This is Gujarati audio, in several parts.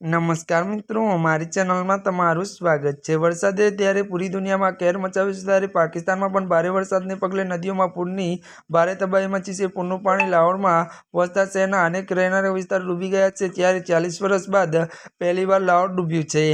નમસ્કાર મિત્રો, અમારી ચેનલમાં તમારું સ્વાગત છે. વરસાદે ત્યારે પૂરી દુનિયામાં કેર મચાવ્યું છે, ત્યારે પાકિસ્તાનમાં પણ ભારે વરસાદને પગલે નદીઓમાં પૂરની ભારે તબાહી મચી છે. પૂરનું પાણી લાહોરમાં પહોંચતા શહેરના અનેક રહેણાંક વિસ્તાર ડૂબી ગયા છે, ત્યારે ચાલીસ વર્ષ બાદ પહેલીવાર લાહોર ડૂબ્યું છે.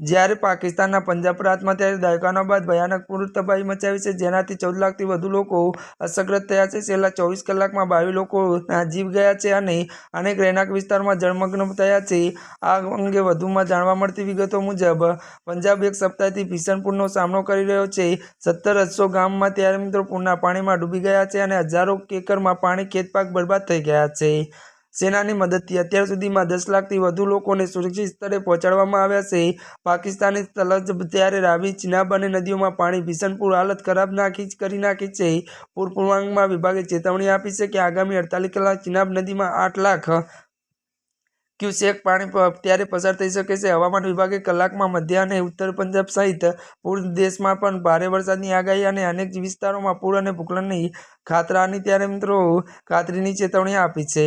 જ્યારે પાકિસ્તાનના પંજાબ પ્રાંતમાં, ત્યારે દાયકાનો બાદ ભયાનક પૂર તબાહી મચાવી છે, જેનાથી ચૌદ લાખથી વધુ લોકો અસરગ્રસ્ત થયા છે. છેલ્લા ચોવીસ કલાકમાં બાવીસ લોકો જીવ ગયા છે અને અનેક રહેણાંક વિસ્તારમાં જળમગ્ન થયા છે. આ અંગે વધુમાં જાણવા મળતી વિગતો મુજબ, પંજાબ એક સપ્તાહથી ભીષણ પૂરનો સામનો કરી રહ્યો છે. સત્તર અસો ગામમાં ત્યારે મિત્રો પૂરના પાણીમાં ડૂબી ગયા છે અને હજારો એકરમાં પાણી ખેતપાક બરબાદ થઈ ગયા છે. સેનાની મદદથી અત્યાર સુધીમાં દસ લાખથી વધુ લોકોને સુરક્ષિત સ્થળે પહોંચાડવામાં આવ્યા છે. પાકિસ્તાની તલજ ત્યારે રાવી ચિનાબ અને નદીઓમાં પાણી ભીષણ પૂર હાલત ખરાબ નાખી કરી નાખી છે. પૂર પૂર્વાંગમાં વિભાગે ચેતવણી આપી છે કે આગામી અડતાલીસ કલાક ચિનાબ નદીમાં આઠ લાખ ક્યુસેક પાણી ત્યારે પસાર થઈ શકે છે. હવામાન વિભાગે કલાકમાં મધ્ય અને ઉત્તર પંજાબ સહિત પૂર દેશમાં પણ ભારે વરસાદની આગાહી અને અનેક વિસ્તારોમાં પૂર અને ભૂકલનની ખાતરાની, ત્યારે મિત્રો ખાતરીની ચેતવણી આપી છે.